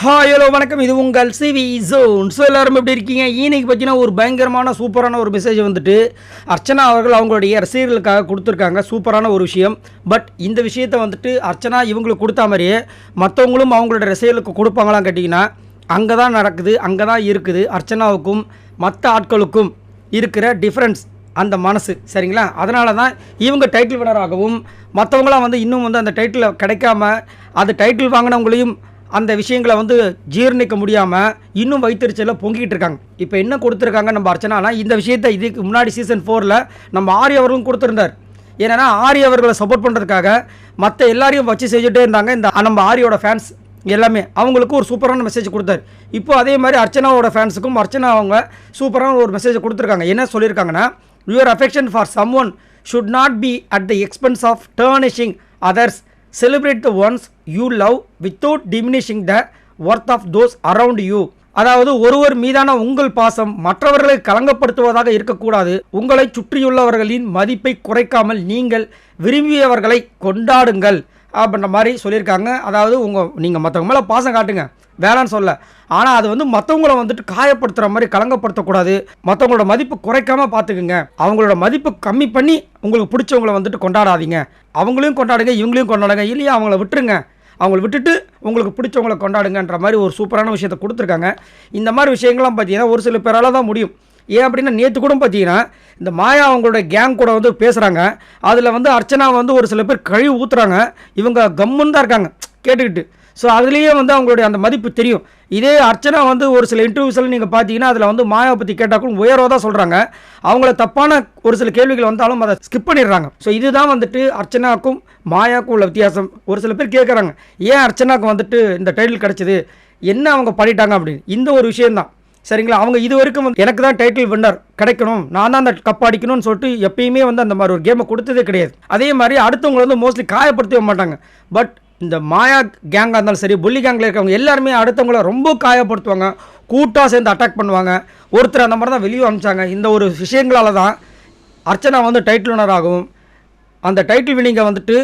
Hi hello வணக்கம். இது உங்கள் சிவி ஜோன். ஸோ எல்லாரும் எப்படி இருக்கீங்க? இன்னைக்கு பார்த்தீங்கன்னா ஒரு பயங்கரமான சூப்பரான ஒரு மெசேஜ் வந்துட்டு அர்ச்சனா அவர்கள் அவங்களுடைய ரசிகர்களுக்காக கொடுத்துருக்காங்க. சூப்பரான ஒரு விஷயம். பட் இந்த விஷயத்தை வந்துட்டு அர்ச்சனா இவங்களுக்கு கொடுத்தா மாதிரியே மற்றவங்களும் அவங்களோட ரசிகர்களுக்கு கொடுப்பாங்களான்னு கேட்டிங்கன்னா அங்கே தான் நடக்குது அங்கே தான் இருக்குது. அர்ச்சனாவுக்கும் மற்ற ஆட்களுக்கும் இருக்கிற டிஃப்ரென்ஸ் அந்த மனசு. சரிங்களா? அதனால தான் இவங்க டைட்டில் வினராகவும் மற்றவங்களாம் வந்து இன்னும் வந்து அந்த டைட்டில் கிடைக்காம அது டைட்டில் வாங்கினவங்களையும் அந்த விஷயங்களை வந்து ஜீரணிக்க முடியாமல் இன்னும் வைத்தறிச்சலில் பொங்கிட்டு இருக்காங்க. இப்போ என்ன கொடுத்துருக்காங்க நம்ம அர்ச்சனானா இந்த விஷயத்தை இதுக்கு முன்னாடி சீசன் ஃபோரில் நம்ம ஆரி அவர்களும் கொடுத்துருந்தார். ஏன்னா ஆரி அவர்களை சப்போர்ட் பண்ணுறதுக்காக மற்ற எல்லாரையும் வச்சு செஞ்சுட்டே இருந்தாங்க. இந்த நம்ம ஆரியோட ஃபேன்ஸ் எல்லாமே. அவங்களுக்கு ஒரு சூப்பரான மெசேஜ் கொடுத்தாரு. இப்போ அதே மாதிரி அர்ச்சனாவோட ஃபேன்ஸுக்கும் அர்ச்சனா அவங்க சூப்பரான ஒரு மெசேஜ் கொடுத்துருக்காங்க. என்ன சொல்லியிருக்காங்கன்னா your affection for someone should not be at the expense of tarnishing others celebrate the ones you love without diminishing the worth of those around you அதாவது ஒருவர் மீதான உங்கள் பாசம் மற்றவர்களை கலங்கப்படுத்துவதாக இருக்கக்கூடாது. உங்களை சுற்றியுள்ளவர்களின் மதிப்பை குறைக்காமல் நீங்கள் விரும்பியவர்களை கொண்டாடுங்கள். அப்படின்ற மாதிரி சொல்லியிருக்காங்க. அதாவது உங்கள் நீங்கள் மற்றவங்க மேலே பாசம் காட்டுங்க. வேணான்னு சொல்ல. ஆனால் அது வந்து மற்றவங்கள வந்துட்டு காயப்படுத்துகிற மாதிரி கலங்கப்படுத்தக்கூடாது. மற்றவங்களோட மதிப்பு குறைக்காமல் பார்த்துக்குங்க அவங்களோட மதிப்பு கம்மி பண்ணி உங்களுக்கு பிடிச்சவங்கள வந்துட்டு கொண்டாடாதீங்க. அவங்களையும் கொண்டாடுங்க இவங்களையும் கொண்டாடுங்க. இல்லையா அவங்கள விட்டுருங்க. அவங்கள விட்டுட்டு உங்களுக்கு பிடிச்சவங்கள கொண்டாடுங்கன்ற மாதிரி ஒரு சூப்பரான விஷயத்தை கொடுத்துருக்காங்க. இந்த மாதிரி விஷயங்கள்லாம் பார்த்தீங்கன்னா ஒரு சில பேரால் தான் முடியும். ஏன் அப்படின்னா நேற்று கூட பார்த்தீங்கன்னா இந்த மாயா அவங்களோட கேங் கூட வந்து பேசுகிறாங்க அதில் வந்து அர்ச்சனா வந்து ஒரு சில பேர் கழுவி ஊற்றுறாங்க இவங்க கம்முன்னு தான் இருக்காங்க. கேட்டுக்கிட்டு. ஸோ அதுலேயே வந்து அவங்களுடைய அந்த மதிப்பு தெரியும். இதே அர்ச்சனா வந்து ஒரு சில இன்டர்வியூஸில் நீங்கள் பார்த்தீங்கன்னா அதில் வந்து மாயா பற்றி கேட்டாக்கும் உயர்வாக தான் சொல்கிறாங்க அவங்கள தப்பான ஒரு சில கேள்விகள் வந்தாலும் அதை ஸ்கிப் பண்ணிடுறாங்க. ஸோ இதுதான் வந்துட்டு அர்ச்சனாக்கும் மாயாக்கும் உள்ள வித்தியாசம். ஒரு சில பேர் கேட்குறாங்க ஏன் அர்ச்சனாவுக்கு வந்துட்டு இந்த டைட்டில் கிடச்சிது? என்ன அவங்க பண்ணிட்டாங்க அப்படின்னு. இந்த ஒரு விஷயம்தான். சரிங்களா? அவங்க இது வரைக்கும் வந்து எனக்கு தான் டைட்டில் வின்னர் கிடைக்கணும். நான் தான் அந்த கப் அடிக்கணும்னு சொல்லிட்டு எப்பயுமே வந்து அந்த மாதிரி ஒரு கேமை கொடுத்ததே கிடையாது. அதே மாதிரி அடுத்தவங்களை வந்து மோஸ்ட்லி காயப்படுத்தவே மாட்டாங்க. பட் இந்த மாயா கேங்காக இருந்தாலும் சரி புள்ளி கேங்கில் இருக்கவங்க எல்லாருமே அடுத்தவங்கள ரொம்ப காயப்படுத்துவாங்க. கூட்டாக சேர்ந்து அட்டாக் பண்ணுவாங்க. ஒருத்தர் அந்த மாதிரி தான் வெளியே அனுப்பிச்சாங்க. இந்த ஒரு விஷயங்களால தான் அர்ச்சனா வந்து டைட்டில் வினர் ஆகும் அந்த டைட்டில் வினிங்கை வந்துட்டு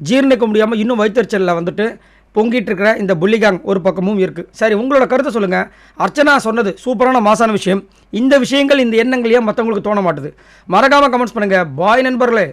ஜீரணிக்க முடியாமல் இன்னும் வைத்தறிச்சலில் வந்துட்டு பொங்கிட்டு இருக்கிற இந்த புள்ளிகாங் ஒரு பக்கமும் இருக்குது சரி உங்களோட கருத்தை சொல்லுங்கள் அர்ச்சனா சொன்னது சூப்பரான மாசான விஷயம். இந்த விஷயங்கள் இந்த எண்ணங்கள் ஏன் மற்றவங்களுக்கு தோண மாட்டுது? மறக்காமல் கமெண்ட்ஸ் பண்ணுங்கள் பாய் நண்பர்களே